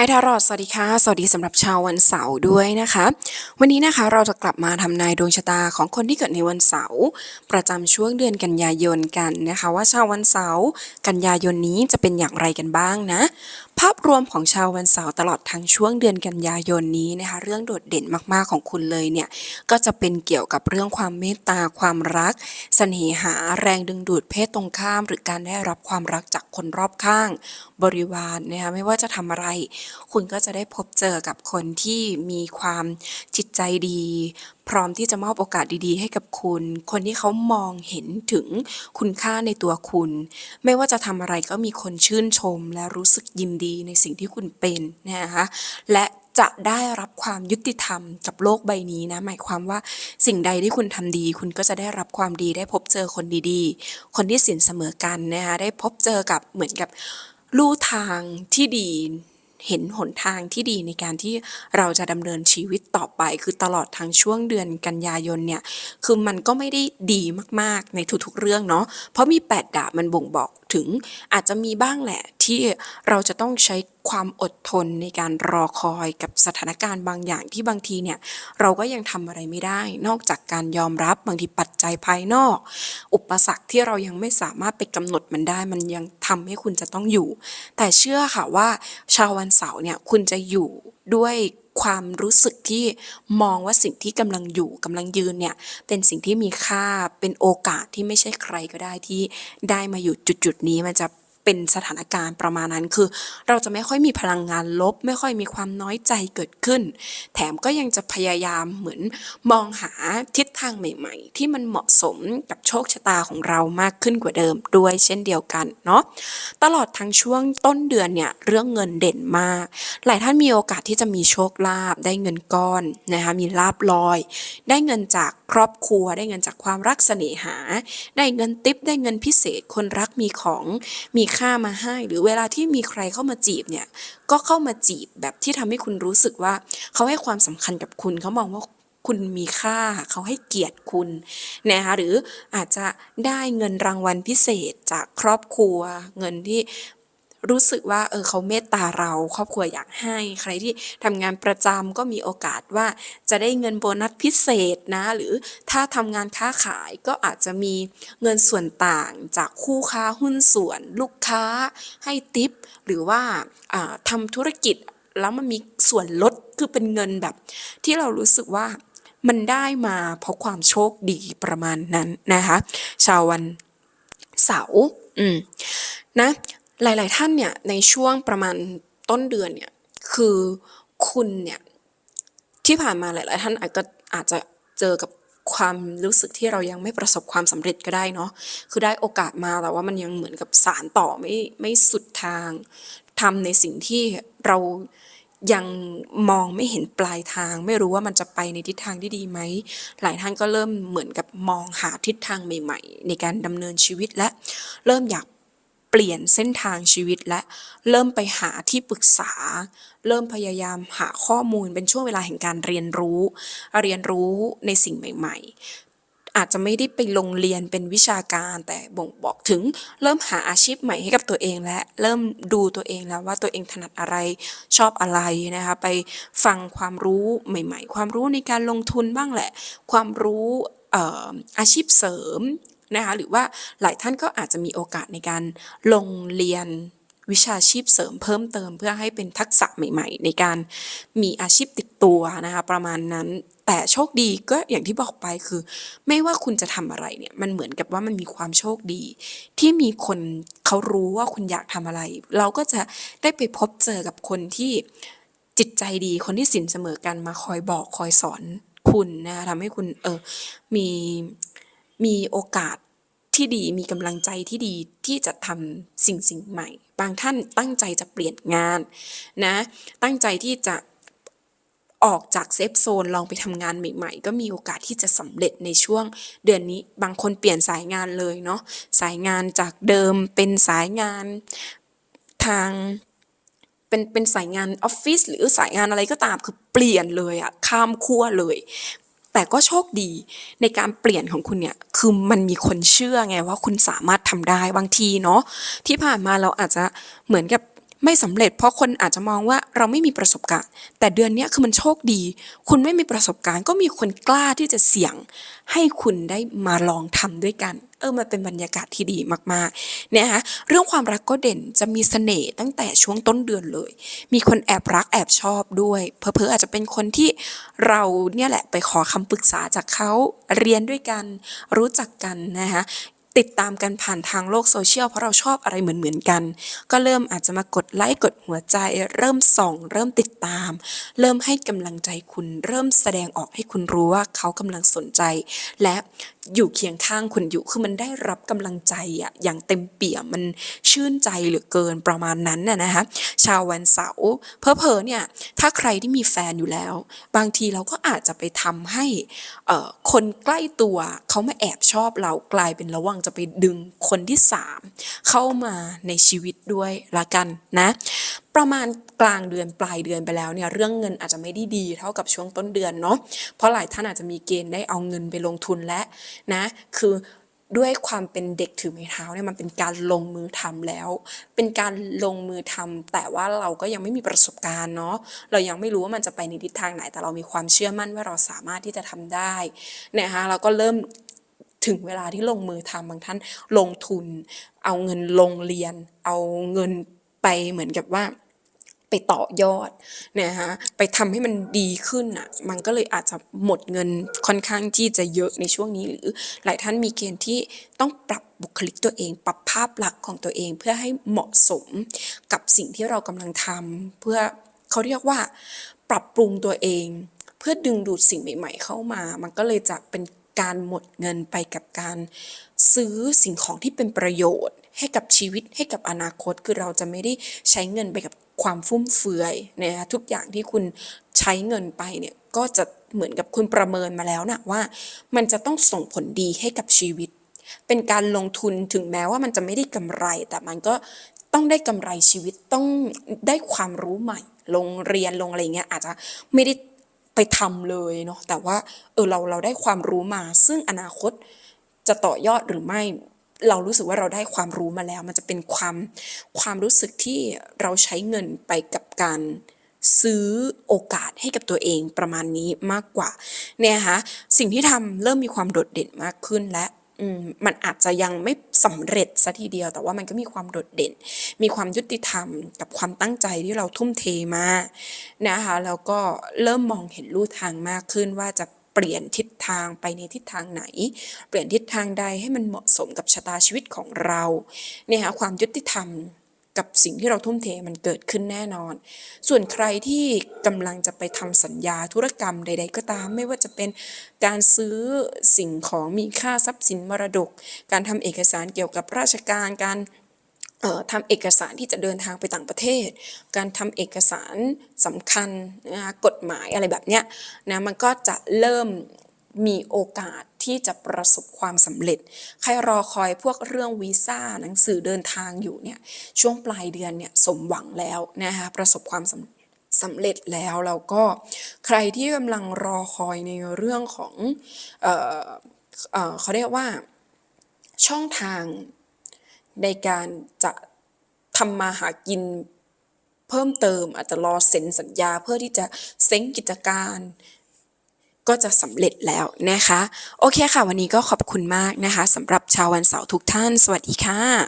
ไฮทารอดสวัสดีค่ะ สวัสดีสำหรับชาววันเสาร์ด้วยนะคะ วันนี้นะคะเราจะกลับมาทำนายดวงชะตาของคนที่เกิดในวันเสาร์ประจำช่วงเดือนกันยายนกันนะคะ ว่าชาววันเสาร์กันยายนนี้จะเป็นอย่างไรกันบ้างนะ ภาพรวมของชาววันเสาร์ตลอดทั้งช่วงเดือนกันยายนนี้นะคะ เรื่องโดดเด่นมากๆของคุณเลยเนี่ย ก็จะเป็นเกี่ยวกับเรื่องความเมตตาความรักเสน่หาแรงดึงดูดเพศตรงข้าม หรือการได้รับความรักจากคนรอบข้าง บริวารนะคะไม่ว่าจะทำอะไร คุณก็จะได้พบเจอกับคนที่มีความจิตใจดี พร้อมที่จะมอบโอกาสดีๆ ให้กับคุณ คนที่เขามองเห็นถึงคุณค่าในตัวคุณ ไม่ว่าจะทำอะไรก็มีคนชื่นชมและรู้สึกยินดีในสิ่งที่คุณเป็นนะคะและจะได้รับความยุติธรรมกับโลกใบนี้นะ หมายความว่าสิ่งใดที่คุณทำดี คุณก็จะได้รับความดีได้พบเจอคนดีๆ คนที่สินเสมอกันนะคะได้พบเจอกับเหมือนกับลู่ทางที่ดี เห็นหนทางที่ดีในการที่เราจะดำเนินชีวิตต่อไป คือตลอดทั้งช่วงเดือนกันยายนเนี่ย คือมันก็ไม่ได้ดีมากๆในทุกๆเรื่องเนาะ เพราะมีแปดดาบมันบ่งบอกถึงอาจจะมีบ้างแหละที่เราจะต้องใช้ ความอดทนในการรอคอยกับสถานการณ์บางอย่างที่บางทีเนี่ยเราก็ยังทำอะไรไม่ได้ นอกจากการยอมรับบางทีปัจจัยภายนอก อุปสรรคที่เรายังไม่สามารถไปกำหนดมันได้ มันยังทำให้คุณจะต้องอยู่ แต่เชื่อค่ะว่าชาววันเสาร์เนี่ยคุณจะอยู่ด้วยความรู้สึกที่มองว่าสิ่งที่กำลังอยู่กำลังยืนเนี่ยเป็นสิ่งที่มีค่าเป็นโอกาสที่ไม่ใช่ใครก็ได้ที่ได้มาอยู่จุดๆนี้มันจะ เป็นสถานการณ์ประมาณนั้นคือ เราจะไม่ค่อยมีพลังงานลบ ไม่ค่อยมีความน้อยใจเกิดขึ้น แถมก็ยังจะพยายามเหมือนมองหาทิศทางใหม่ ๆ ที่มันเหมาะสมกับโชคชะตาของเรามากขึ้นกว่าเดิมด้วยเช่นเดียวกันเนาะตลอดทั้งช่วงต้นเดือนเนี่ยเรื่องเงินเด่นมาก หลายท่านมีโอกาสที่จะมีโชคลาภได้เงินก้อนนะคะมีลาบลอย ได้เงินจากครอบครัว ได้เงินจากความรักเสน่หา ได้เงินติปได้เงินพิเศษคนรักมีของมีค่ามาให้ หรือเวลาที่มีใครเข้ามาจีบเนี่ยก็เข้ามาจีบแบบที่ทำให้คุณรู้สึกว่าเขาให้ความสำคัญกับคุณเขามองว่าคุณมีค่าเขาให้เกียรติคุณนะคะหรืออาจจะได้เงินรางวัลพิเศษจากครอบครัว เงินที่ รู้สึกว่าเออเขาเมตตาเราครอบครัวอยากให้ ใครที่ทำงานประจำก็มีโอกาสว่าจะได้เงินโบนัสพิเศษนะ หรือถ้าทำงานค้าขายก็อาจจะมีเงินส่วนต่างจากคู่ค้าหุ้นส่วน ลูกค้าให้ติป หรือว่าอ่าทำธุรกิจแล้วมันมีส่วนลดคือเป็นเงินแบบ ที่เรารู้สึกว่ามันได้มาเพราะความโชคดีประมาณนั้นนะคะ ชาววันเสาร์อืมนะ หลาย ๆ ท่านเนี่ยในช่วงประมาณต้นเดือนเนี่ยคือคุณเนี่ยที่ผ่านมาหลาย ๆ ท่านอาจจะอาจจะเจอกับความรู้สึกที่เรายังไม่ประสบความสำเร็จก็ได้เนาะคือได้โอกาสมาแต่ว่ามันยังเหมือนกับสารต่อไม่ไม่สุดทางทำในสิ่งที่เรายังมองไม่เห็นปลายทาง ไม่รู้ว่ามันจะไปในทิศทางที่ดีไหมหลายท่านก็เริ่มเหมือนกับมองหาทิศทางใหม่ ๆ ในการดำเนินชีวิตและเริ่มอยาก เปลี่ยนเส้นทางชีวิตและเริ่มไปหาที่ปรึกษา เริ่มพยายามหาข้อมูลเป็นช่วงเวลาแห่งการเรียนรู้ เรียนรู้ในสิ่งใหม่ ๆอาจจะไม่ได้ไปลงเรียนเป็นวิชาการแต่บ่งบอกถึงเริ่มหาอาชีพใหม่ให้กับตัวเองและเริ่มดูตัวเองแล้วว่าตัวเองถนัดอะไรชอบอะไรนะคะไปฟังความรู้ใหม่ ๆ ความรู้ในการลงทุนบ้างแหละ ความรู้อาชีพเสริม นะคะหรือว่าหลายท่านก็อาจจะมีโอกาสในการลงเรียนวิชาชีพเสริมเพิ่มเติมเพื่อให้เป็นทักษะใหม่ ๆ ในการมีอาชีพติดตัวนะคะประมาณนั้นแต่โชคดีก็อย่างที่บอกไปคือ ไม่ว่าคุณจะทำอะไรเนี่ยมันเหมือนกับว่ามันมีความโชคดี ที่มีคนเขารู้ว่าคุณอยากทำอะไร เราก็จะได้ไปพบเจอกับคนที่จิตใจดีคนที่สินเสมอกันมาคอยบอกคอยสอนคุณนะคะทำให้คุณเออมี มีโอกาสที่ดีมีกำลังใจที่ดีที่จะทำสิ่งสิ่งใหม่ บางท่านตั้งใจจะเปลี่ยนงานนะตั้งใจที่จะออกจากเซฟโซนลองไปทำงานใหม่ๆ ก็มีโอกาสที่จะสำเร็จในช่วงเดือนนี้บางคนเปลี่ยนสายงานเลยเนาะสายงานจากเดิมเป็นสายงานทางเป็นเป็นสายงานออฟฟิศหรือสายงานอะไรก็ตามคือเปลี่ยนเลยอะข้ามขั้วเลย แต่ก็โชคดีในการเปลี่ยนของคุณเนี่ยคือมันมีคนเชื่อไงว่าคุณสามารถทำได้บางทีเนาะที่ผ่านมาเราอาจจะเหมือนกับ ไม่สำเร็จเพราะคนอาจจะมองว่าเราไม่มีประสบการณ์ แต่เดือนนี้คือมันโชคดี คุณไม่มีประสบการณ์ ก็มีคนกล้าที่จะเสี่ยง ให้คุณได้มาลองทำด้วยกัน เออมันเป็นบรรยากาศที่ดีมากๆเนี่ยนะเรื่องความรักก็เด่นจะมีเสน่ห์ตั้งแต่ช่วงต้นเดือนเลย มีคนแอบรักแอบชอบด้วยเพอเพอๆอาจจะเป็นคนที่เราเนี่ยแหละไปขอคำปรึกษาจากเขาเรียนด้วยกัน รู้จักกันนะคะ ติดตามกันผ่านทางโลกโซเชียลเพราะเราชอบอะไรเหมือนๆกัน ก็เริ่มอาจจะมากดไลค์กดหัวใจ เริ่มส่อง เริ่มติดตาม เริ่มให้กำลังใจคุณ เริ่มแสดงออกให้คุณรู้ว่าเขากำลังสนใจ และ อยู่เคียงข้างคุณอยู่คือมันได้รับกำลังใจอะอย่างเต็มเปี่ยมมันชื่นใจเหลือเกินประมาณนั้นน่ะนะคะชาววันเสาร์เพอเพอเนี่ยถ้าใครที่มีแฟนอยู่แล้ว บางทีเราก็อาจจะไปทำให้คนใกล้ตัวเขามาแอบชอบเรากลายเป็นระวังจะไปดึงคนที่สามเข้ามาในชีวิตด้วยละกันนะประมาณกลางเดือนปลายเดือนไปแล้วเนี่ยเรื่องเงินอาจจะไม่ได้ดีเท่ากับช่วงต้นเดือนเนาะเพราะหลายท่านอาจจะมีเกณฑ์ได้เอาเงินไปลงทุนและนะคือด้วยความเป็นเด็กถือไม้เท้าเนี่ยมันเป็นการลงมือทำแล้ว เป็นการลงมือทำแต่ว่าเราก็ยังไม่มีประสบการณ์เนาะเรายังไม่รู้ว่ามันจะไปในทิศทางไหน แต่เรามีความเชื่อมั่นว่าเราสามารถที่จะทำได้นะคะเราก็เริ่มถึงเวลาที่ลงมือทำบางท่านลงทุน เอาเงินลงเรียน เอาเงิน ไปเหมือนกับว่าไปต่อยอดเนี่ยฮะไปทำให้มันดีขึ้นอะมันก็เลยอาจจะหมดเงินค่อนข้างที่จะเยอะในช่วงนี้ หรือหลายท่านมีเกณฑ์ที่ต้องปรับบุคลิกตัวเอง ปรับภาพลักษณ์ของตัวเองเพื่อให้เหมาะสมกับสิ่งที่เรากำลังทำเพื่อเขาเรียกว่า ปรับปรุงตัวเอง เพื่อดึงดูดสิ่งใหม่ ๆ เข้ามา มันก็เลยจะเป็นการหมดเงินไปกับการซื้อสิ่งของที่เป็นประโยชน์ ให้กับชีวิตให้กับอนาคต คือเราจะไม่ได้ใช้เงินไปกับความฟุ่มเฟือยนะคะทุกอย่างที่คุณใช้เงินไปเนี่ยก็จะเหมือนกับคุณประเมินมาแล้วนะว่า มันจะต้องส่งผลดีให้กับชีวิต เป็นการลงทุนถึงแม้ว่ามันจะไม่ได้กำไร แต่มันก็ต้องได้กำไรชีวิตต้องได้ความรู้ใหม่ ลงเรียนลงอะไรเงี้ยอาจจะไม่ได้ไปทำเลยเนาะแต่ว่าเออเราเราได้ความรู้มา ซึ่งอนาคตจะต่อยอดหรือไม่ เรารู้สึกว่าเราได้ความรู้มาแล้ว มันจะเป็นความความรู้สึกที่เราใช้เงินไปกับการซื้อโอกาสให้กับตัวเองประมาณนี้มากกว่า เนี่ยนะคะสิ่งที่ทำเริ่มมีความโดดเด่นมากขึ้นและมันอาจจะยังไม่สำเร็จซะทีเดียว แต่ว่ามันก็มีความโดดเด่น มีความยุติธรรมกับความตั้งใจที่เราทุ่มเทมานะคะแล้วก็เริ่มมองเห็นลู่ทางมากขึ้นว่าจะ ปลี่ยนทิศทางไปในทิศทางไหน เปลี่ยนทิศทางใดให้มันเหมาะสมกับชะตาชีวิตของเราเนี่ยค่ะความยุติธรรมกับสิ่งที่เราทุ่มเทมันเกิดขึ้นแน่นอน ส่วนใครที่กำลังจะไปทำสัญญาธุรกรรมใด ๆ ก็ตาม ไม่ว่าจะเป็นการซื้อสิ่งของมีค่าทรัพย์สินมรดก การทำเอกสารเกี่ยวกับราชการการ ทำเอกสารที่จะเดินทางไปต่างประเทศ การทำเอกสารสำคัญนะคะกฎหมายอะไรแบบเนี้ยนะมันก็จะเริ่มมีโอกาสที่จะประสบความสำเร็จ ใครรอคอยพวกเรื่องวีซ่าหนังสือเดินทางอยู่เนี่ยช่วงปลายเดือนเนี่ยสมหวังแล้วนะคะประสบความสำสำเร็จแล้วแล้วก็ใครที่กำลังรอคอยในเรื่องของเออเออเขาเรียกว่าช่องทาง ในการจะทำมาหากินเพิ่มเติมอาจจะรอเซ็นสัญญาเพื่อที่จะเซ้งกิจการ ก็จะสำเร็จแล้วนะคะ โอเคค่ะ วันนี้ก็ขอบคุณมากนะคะสำหรับชาววันเสาร์ทุกท่าน สวัสดีค่ะ